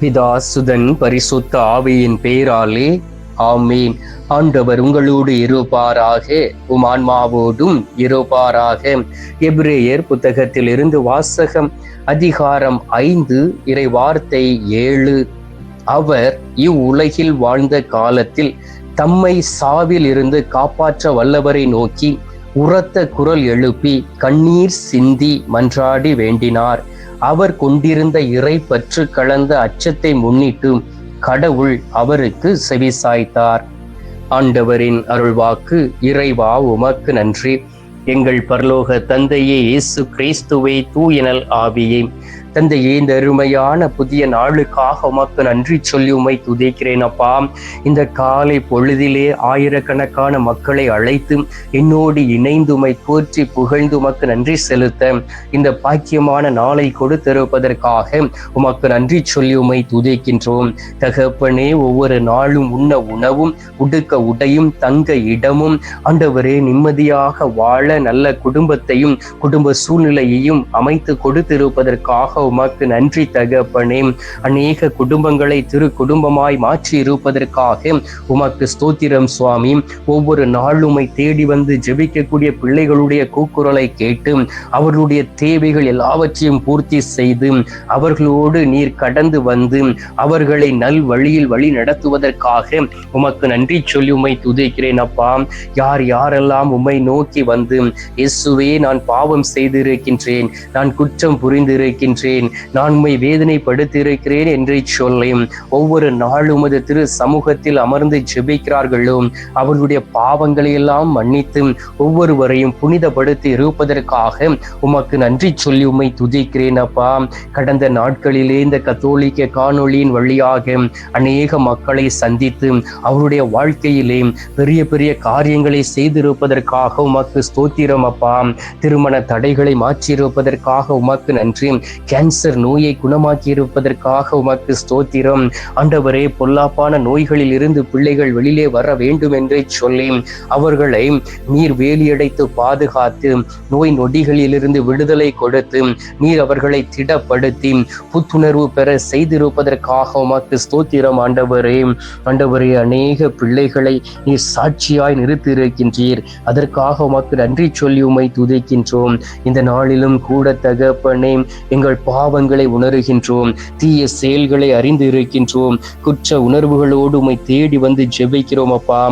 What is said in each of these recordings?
பிதா சுதன் பரிசுத்த ஆவியின் பேராலே ஆமீன். ஆண்டவர் உங்களோடு இருப்பாராக உமான்மாவோடும் இருப்பாராக. எப்ரேயர் புத்தகத்தில் இருந்து வாசகம் அதிகாரம் ஐந்து இறை வார்த்தை ஏழு. அவர் இவ்வுலகில் வாழ்ந்த காலத்தில் தம்மை சாவில் இருந்து காப்பாற்ற வல்லவரை நோக்கி உரத்த குரல் எழுப்பி கண்ணீர் சிந்தி மன்றாடி வேண்டினார். அவர் கொண்டிருந்த இறை பற்று கலந்த அச்சத்தை முன்னிட்டு கடவுள் அவருக்கு செவிசாய்த்தார் ஆண்டவரின் அருள்வாக்கு இறைவா உமக்கு நன்றி. எங்கள் பரலோக தந்தையே இயேசு கிறிஸ்துவை தூயனல் ஆவியே. தந்தையே இந்த அருமையான புதிய நாளுக்காக உமக்கு நன்றி சொல்லி உமை துதைக்கிறேன் அப்பா. இந்த காலை பொழுதிலே ஆயிரக்கணக்கான மக்களை அழைத்து என்னோடு இணைந்து உமை போற்றி புகழ்ந்து உமக்கு நன்றி செலுத்த இந்த பாக்கியமான நாளை கொடுத்திருப்பதற்காக உமக்கு நன்றி சொல்லி உமை துதைக்கின்றோம். தகப்பனே ஒவ்வொரு நாளும் உண்ண உணவும் உடுக்க உடையும் தங்க இடமும் ஆண்டவரே நிம்மதியாக வாழ நல்ல குடும்பத்தையும் குடும்ப சூழ்நிலையையும் அமைத்து கொடுத்திருப்பதற்காக உமக்கு நன்றி தகப்பனே. அநேக குடும்பங்களை திரு குடும்பமாய் மாற்றி இருப்பதற்காக உமக்கு ஸ்தோத்திரம் சுவாமி. ஒவ்வொரு நாளுமை தேடி வந்து ஜெபிக்கக்கூடிய பிள்ளைகளுடைய கூக்குரலை கேட்டு அவர்களுடைய தேவைகள் எல்லாவற்றையும் பூர்த்தி செய்து அவர்களோடு நீர் கடந்து வந்து அவர்களை நல் வழியில் வழி நடத்துவதற்காக உமக்கு நன்றி சொல்லி உமை துதிக்கிறேன் அப்பா. யார் யாரெல்லாம் உம்மை நோக்கி வந்து இயேசுவே நான் பாவம் செய்திருக்கின்றேன் நான் குற்றம் புரிந்திருக்கின்றேன் இருக்கிறேன் நான் உண்மை வேதனைப்படுத்தியிருக்கிறேன் என்று சொல்லி ஒவ்வொரு நாளும் உமது திரு சமூகத்தில் அமர்ந்து ஜெபிக்கிறார்களோ அவர்களுடைய பாவங்களை எல்லாம் மன்னித்து ஒவ்வொருவரையும் புனிதப்படுத்தி இருப்பதற்காக உமக்கு நன்றி சொல்லி உம்மை துதிக்கிறேன் அப்பா. கடந்த நாட்களிலே இந்த கத்தோலிக்க காணொளியின் வழியாக அநேக மக்களை சந்தித்து அவருடைய வாழ்க்கையிலே பெரிய பெரிய காரியங்களை செய்திருப்பதற்காக உமக்கு ஸ்தோத்திரம் அப்பா. திருமண தடைகளை மாற்றியிருப்பதற்காக உமக்கு நன்றி. கேன்சர் நோயை குணமாக்கி இருப்பதற்காக உமக்கு ஸ்தோத்திரம். ஆண்டவரே பொல்லாப்பான நோய்களில் இருந்து பிள்ளைகள் வெளியிலே வர வேண்டும் என்றே சொல்லி அவர்களை நீர் வேலியடைத்து பாதுகாத்து நோய் நொடிகளிலிருந்து விடுதலை கொடுத்து நீர் அவர்களை திடப்படுத்தி புத்துணர்வு பெற செய்திருப்பதற்காக உமக்கு ஸ்தோத்திரம் ஆண்டவரே. ஆண்டவரே அநேக பிள்ளைகளை நீர் சாட்சியாய் நிறுத்தியிருக்கின்றீர். அதற்காக உமக்கு நன்றி சொல்லி உமை துதிக்கின்றோம். இந்த நாளிலும் கூட தகப்பனே எங்கள் பாவங்களை உணர்கின்றோம் தீய செயல்களை அறிந்து இருக்கின்றோம் குற்ற உணர்வுகளோடு உம்மை தேடி வந்து ஜெபிக்கிறோம் அப்பா.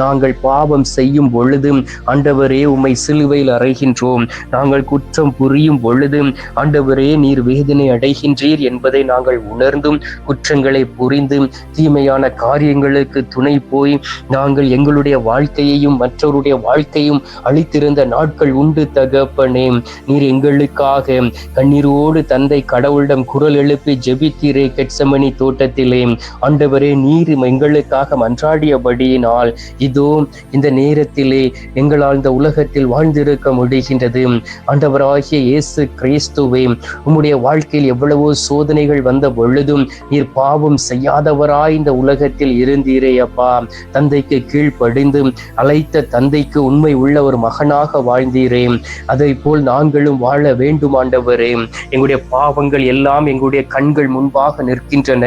நாங்கள் பாவம் செய்யும் பொழுது ஆண்டவரே உம்மை சிலுவையில் அறைகின்றோம். நாங்கள் குற்றம் புரியும் பொழுது ஆண்டவரே நீர் வேதனை அடைகின்றீர் என்பதை நாங்கள் உணர்ந்தும் குற்றங்களை புரிந்து தீமையான காரியங்களுக்கு துணை போய் நாங்கள் எங்களுடைய வாழ்க்கையையும் மற்றவருடைய வாழ்க்கையும் அளித்திருந்த நாட்கள் உண்டு தகப்பனே. நீர் எங்களுக்காக கண்ணீரோடு தந்த கடவுளிடம் குரல் எழுப்பி ஜெபித்தீரே கெட்சமணி தோட்டத்திலே. ஆண்டவரே நீர் எங்களுக்காக மன்றாடியபடியினால் இதோ இந்த நேரத்திலே எங்களால் இந்த உலகத்தில் வாழ்ந்திருக்க முடிகின்றது. ஆண்டவராகிய இயேசு கிறிஸ்துவே உம்முடைய வாழ்க்கையில் எவ்வளவோ சோதனைகள் வந்த பொழுதும் நீர் பாவம் செய்யாதவராய் இந்த உலகத்தில் இருந்தீரே அப்பா. தந்தைக்கு கீழ்ப்படிந்து அழைத்த தந்தைக்கு உண்மை உள்ள ஒரு மகனாக வாழ்ந்தீரே. அதை போல் நாங்களும் வாழ வேண்டும் ஆண்டவரே. எங்களுடைய பாவங்கள் எல்லாம் எங்களுடைய கண்கள் முன்பாக நிற்கின்றன.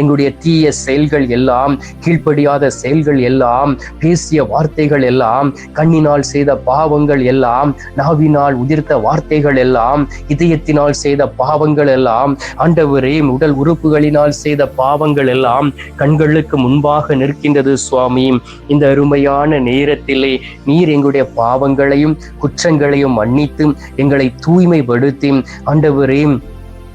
எங்களுடைய தீய செயல்கள் எல்லாம் கீழ்ப்படியாத செயல்கள் எல்லாம் பேசிய வார்த்தைகள் எல்லாம் கண்ணினால் செய்த பாவங்கள் எல்லாம் நாவினால் உதிர்த்த வார்த்தைகள் எல்லாம் இதயத்தினால் செய்த பாவங்கள் எல்லாம் ஆண்டவரே உடல் உறுப்புகளினால் செய்த பாவங்கள் எல்லாம் கண்களுக்கு முன்பாக நிற்கின்றது சுவாமி. இந்த அருமையான நேரத்திலே நீர் எங்களுடைய பாவங்களையும் குற்றங்களையும் மன்னித்து எங்களை தூய்மைப்படுத்தி ஆண்டவரே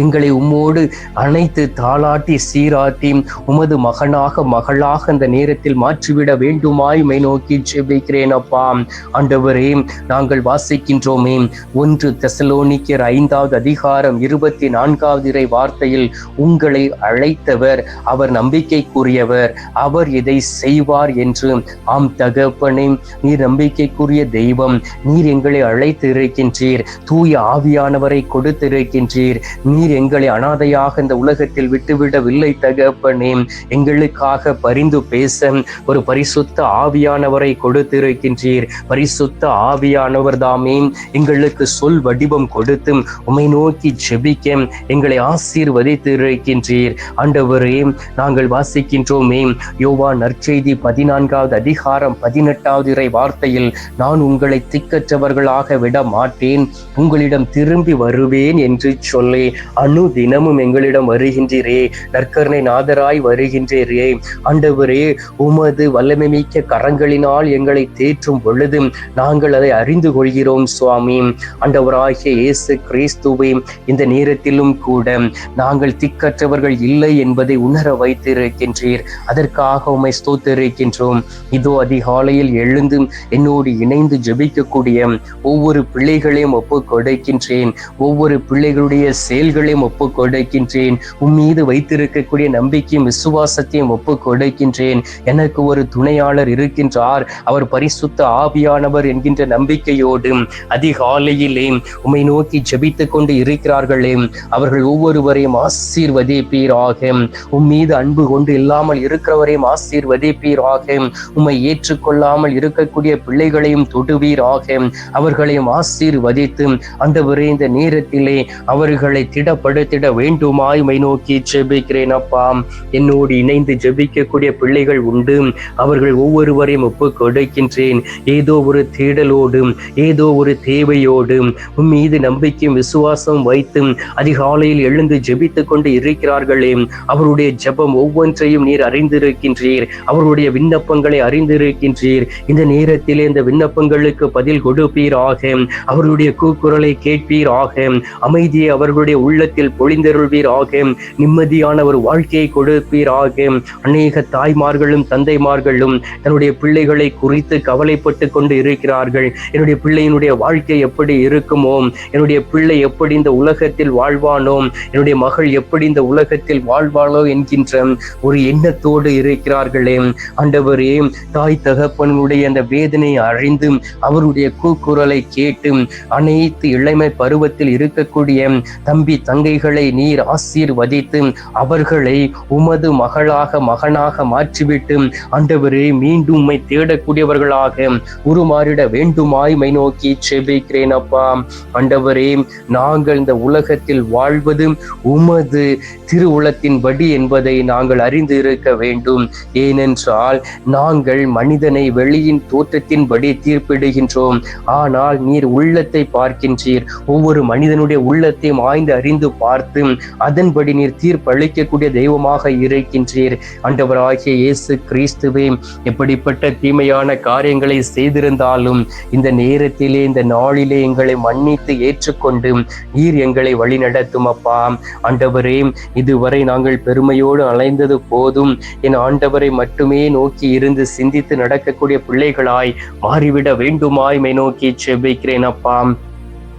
எங்களை உம்மோடு அணைத்து தாளாட்டி சீராட்டி உமது மகனாக மகளாக அந்த நேரத்தில் மாற்றிவிட வேண்டுமாய் மை நோக்கி ஜெபிக்கிறேன் அப்பா. ஆண்டவரே நாங்கள் வாசிக்கின்றோமே. ஒன்று தெசலோனிக்கர் ஐந்தாவது அதிகாரம் இருபத்தி நான்காவது இறை வார்த்தையில் உங்களை அழைத்தவர் அவர் நம்பிக்கைக்குரியவர் அவர் இதை செய்வார் என்று. ஆம் தகப்பனே நீர் நம்பிக்கைக்குரிய தெய்வம் நீர் எங்களை அழைத்து இருக்கின்றீர் தூய ஆவியானவரை கொடுத்திருக்கின்றீர் நீ நீர் எங்களை அனாதையாக இந்த உலகத்தில் விட்டுவிடவில்லை தகப்பனே. எங்களுக்காக பரிந்து பேச ஒரு பரிசுத்த ஆவியானவரை கொடுத்திருக்கின்றீர். பரிசுத்த ஆவியானவர் தாமே எங்களுக்கு சொல் வடிவம் கொடுத்து உமை நோக்கி ஜெபிக்க எங்களை ஆசீர்வதித்திருக்கின்றீர். ஆண்டவரே நாங்கள் வாசிக்கின்றோமே. யோவா நற்செய்தி பதினான்காவது அதிகாரம் பதினெட்டாவது இறை வார்த்தையில் நான் உங்களை திக்கற்றவர்களாக விட மாட்டேன் உங்களிடம் திரும்பி வருவேன் என்று சொல்லி அணு தினமும் எங்களிடம் வருகின்றீரே நற்கருணை நாதராய் வருகின்றீரே. ஆண்டவரே உமது வல்லமை மிக்க கரங்களினால் எங்களை தேற்றும் பொழுது நாங்கள் அதை அறிந்து கொள்கிறோம் சுவாமி. ஆண்டவராகிய இயேசு கிறிஸ்துவை இந்த நேரத்திலும் கூட நாங்கள் திக்கற்றவர்கள் இல்லை என்பதை உணர வைத்திருக்கின்றீர். அதற்காக உமை ஸ்தோத்திருக்கின்றோம். இதோ அதிகாலையில் எழுந்து என்னோடு இணைந்து ஜெபிக்கக்கூடிய ஒவ்வொரு பிள்ளைகளையும் ஒப்பு கொடுக்கின்றேன் ஒவ்வொரு பிள்ளைகளுடைய செயல்கள் செயல்களையும் ஒப்பு கொடுக்கின்றேன் உன் மீது வைத்திருக்கக்கூடிய நம்பிக்கையும் விசுவாசத்தையும் ஒப்பு கொடுக்கின்றேன் எனக்கு ஒரு துணையாளர் இருக்கின்றார். அவர் பரிசுத்த ஆவியானவர் என்கின்ற நம்பிக்கையோடும் அதிகாலையிலே உம்மை நோக்கி ஜெபித்துக் கொண்டு இருக்கிறார்களே. அவர்கள் ஒவ்வொருவரையும் ஆசீர்வதிப்பீராக. உம் மீது அன்பு கொண்டு இல்லாமல் இருக்கிறவரையும் ஆசீர்வதிப்பீராக. உம்மை ஏற்றுக்கொள்ளாமல் இருக்கக்கூடிய பிள்ளைகளையும் தொடுவீராக. அவர்களையும் ஆசீர்வதித்து ஆண்டவரே இந்த நேரத்திலே அவர்களை திட திடப்படுத்திட வேண்டுமாய் மை நோக்கி ஜெபிக்கிறேன் அப்பா என்னோடு இணைந்து ஜெபிக்கக்கூடிய பிள்ளைகள் உண்டு. அவர்கள் ஒவ்வொருவரையும் ஒப்பு கொடுக்கின்றேன். ஏதோ ஒரு தேடலோடும் ஏதோ ஒரு தேவையோடும் உன் மீது நம்பிக்கையும் விசுவாசம் வைத்தும் அதிகாலையில் எழுந்து ஜெபித்துக் கொண்டு இருக்கிறார்களே. அவருடைய ஜெபம் ஒவ்வொன்றையும் நீர் அறிந்திருக்கின்றீர். அவருடைய விண்ணப்பங்களை அறிந்திருக்கின்றீர். இந்த நேரத்திலே இந்த விண்ணப்பங்களுக்கு பதில் கொடுப்பீராக. அவருடைய கூக்குரலை கேட்பீராக. அமைதியை அவர்களுடைய உள்ள உள்ளத்தில் பொழிந்தருள்வீராக. நிம்மதியான ஒரு வாழ்க்கையை கொடுப்பீராக. அநேக தாய்மார்களும் தந்தைமார்களும் தன்னுடைய பிள்ளைகளை குறித்து கவலைப்பட்டு கொண்டு இருக்கிறார்கள். என்னுடைய பிள்ளையினுடைய வாழ்க்கை எப்படி இருக்குமோ என்னுடைய பிள்ளை எப்படி இந்த உலகத்தில் வாழ்வானோ என்னுடைய மகள் எப்படி இந்த உலகத்தில் வாழ்வாளோ என்கின்ற ஒரு எண்ணத்தோடு இருக்கிறார்களே. ஆண்டவரே தாய் தகப்பனுடைய அந்த வேதனையை அறிந்து அவருடைய கூக்குரலை கேட்டு அனைத்து இளமை பருவத்தில் இருக்கக்கூடிய தம்பி தங்கைகளை நீர் ஆசீர்வதித்து அவர்களை உமது மகளாக மகனாக மாற்றிவிட்டு ஆண்டவரே மீண்டும் உம்மை தேடக்கூடியவர்களாக உருமாறிட வேண்டுமாய் மை நோக்கி செபிக்கிறேன் அப்பா. ஆண்டவரே நாங்கள் இந்த உலகத்தில் வாழ்வது உமது திருவுளத்தின்படி என்பதை நாங்கள் அறிந்து இருக்க வேண்டும். ஏனென்றால் நாங்கள் மனிதனை வெளியின் தோற்றத்தின்படி தீர்ப்பிடுகின்றோம். ஆனால் நீர் உள்ளத்தை பார்க்கின்றீர். ஒவ்வொரு மனிதனுடைய உள்ளத்தையும் ஆய்ந்து அறிந்து பார்த்து அதன்படி நீர் தீர்ப்பளிக்கக்கூடிய தெய்வமாக இருக்கின்றீர். ஆண்டவராகிய இயேசு கிறிஸ்துவே எப்படிப்பட்ட தீமையான காரியங்களை செய்திருந்தாலும் இந்த நேரத்திலே இந்த நாளிலே எங்களை மன்னித்து ஏற்றுக்கொண்டு நீர் எங்களை வழி நடத்தும் அப்பா. ஆண்டவரே இதுவரை நாங்கள் பெருமையோடு அலைந்தது போதும். என் ஆண்டவரை மட்டுமே நோக்கி இருந்து சிந்தித்து நடக்கக்கூடிய பிள்ளைகளாய் மாறிவிட வேண்டுமாய் மை நோக்கி செபிக்கிறேன் அப்பா.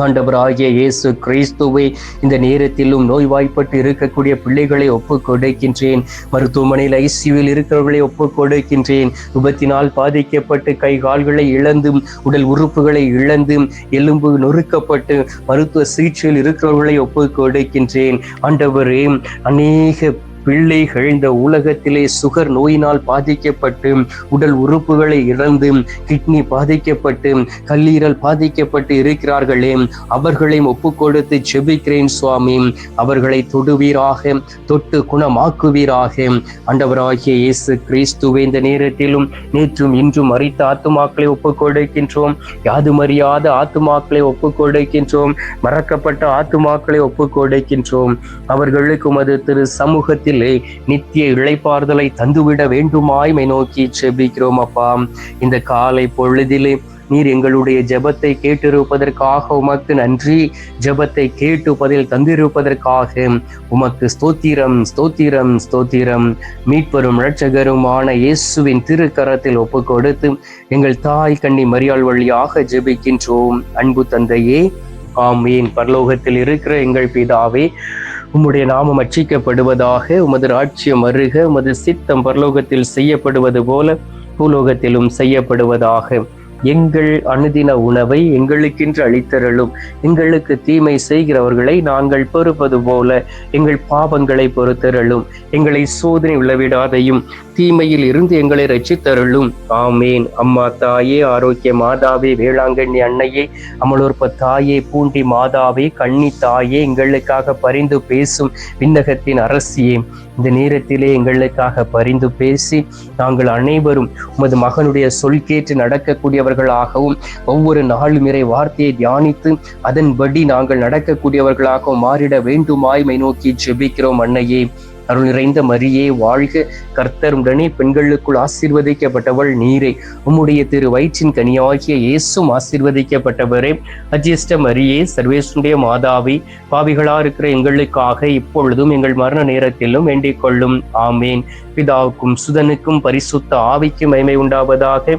ஆண்டவராகிய இயேசு கிறிஸ்துவை இந்த நேரத்திலும் நோய்வாய்ப்பட்டு இருக்கக்கூடிய பிள்ளைகளை ஒப்பு கொடுக்கின்றேன் மருத்துவமனையில் ஐசியூவில் இருக்கிறவர்களை ஒப்புக் கொடுக்கின்றேன் விபத்தினால் பாதிக்கப்பட்டு கை கால்களை இழந்தும் உடல் உறுப்புகளை இழந்தும் எலும்பு நொறுக்கப்பட்டு மருத்துவ சிகிச்சையில் இருக்கிறவர்களை ஒப்பு கொடுக்கின்றேன் ஆண்டவரே அநேக பிள்ளைகள் இந்த உலகத்திலே சுகர் நோயினால் பாதிக்கப்பட்டு உடல் உறுப்புகளை இழந்து கிட்னி பாதிக்கப்பட்டு கல்லீரல் பாதிக்கப்பட்டு இருக்கிறார்களே அவர்களையும் ஒப்பு கொடுத்து செபிக்கிறேன் சுவாமி. அவர்களை தொடுவீராக தொட்டு குணமாக்குவீராக. ஆண்டவராகிய இயேசு கிறிஸ்துவை இந்த நேரத்திலும் நேற்றும் இன்றும் அறித்த ஆத்துமாக்களை ஒப்பு கொடுக்கின்றோம் யாதுமறியாத ஆத்துமாக்களை ஒப்பு கொடுக்கின்றோம் மறக்கப்பட்ட ஆத்துமாக்களை ஒப்பு கொடுக்கின்றோம் அவர்களுக்கும் அது திரு சமூகத்தில் நித்திய இளைப்பாறுதலை தந்துவிட வேண்டுமாய்மை நோக்கி செபிக்கிறோம் அப்பா. இந்த காலை பொழுதிலே நீர் எங்களுடைய ஜெபத்தை கேட்டிருப்பதற்காக உமக்கு நன்றி. ஜெபத்தை கேட்டு பதில் தந்திருப்பதற்காக உமக்கு ஸ்தோத்திரம் ஸ்தோத்திரம் ஸ்தோத்திரம். மீட்பெரும் இரட்சகருமான இயேசுவின் திருக்கரத்தில் ஒப்பு கொடுத்து எங்கள் தாய் கண்ணி மரியாள் வழியாக ஜெபிக்கின்றோம். அன்பு தந்தையே ஆமீன். பரலோகத்தில் இருக்கிற எங்கள் பிதாவே உம்முடைய நாமம் அச்சிக்கப்படுவதாக உமது ராட்சியம் வருக உமது சித்தம் பரலோகத்தில் செய்யப்படுவது போல பூலோகத்திலும் செய்யப்படுவதாக. எங்கள் அனுதின உணவை எங்களுக்கென்று அளித்தருளும். எங்களுக்கு தீமை செய்கிறவர்களை நாங்கள் பொறுப்பது போல எங்கள் பாவங்களை பொறுத்தருளும். எங்களை சோதனை விளைவிடாதையும் தீமையில் இருந்து எங்களை ரட்சித்தருளும். ஆமேன். அம்மா தாயே ஆரோக்கிய மாதாவே வேளாங்கண்ணி அன்னையே அமலோற்ப தாயே பூண்டி மாதாவே கண்ணி தாயே எங்களுக்காக பரிந்து பேசும் விண்ணகத்தின் அரசியே இந்த நேரத்திலே எங்களுக்காக பரிந்து பேசி நாங்கள் அனைவரும் உமது மகனுடைய சொல் கேட்டு நடக்கக்கூடியவர்களாகவும் ஒவ்வொரு நாளும் இறை வார்த்தையை தியானித்து அதன்படி நாங்கள் நடக்கக்கூடியவர்களாகவும் மாறிட வேண்டுமாய்மை நோக்கி ஜெபிக்கிறோம் அன்னையே. அருள் நிறைந்த மரியே வாழ்க கர்த்தருடனே பெண்களுக்குள் ஆசீர்வதிக்கப்பட்டவள் நீரே. உம்முடைய திரு வயிற்றின் கனியாகிய இயேசும் ஆசீர்வதிக்கப்பட்டவரே. அஜிஷ்ட மரியே சர்வேசுடைய மாதாவி பாவிகளா இருக்கிற எங்களுக்காக இப்பொழுதும் எங்கள் மரண நேரத்திலும் வேண்டிக் கொள்ளும். ஆமேன். பிதாவுக்கும் சுதனுக்கும் பரிசுத்த ஆவிக்கும் மகிமை உண்டாவதாக.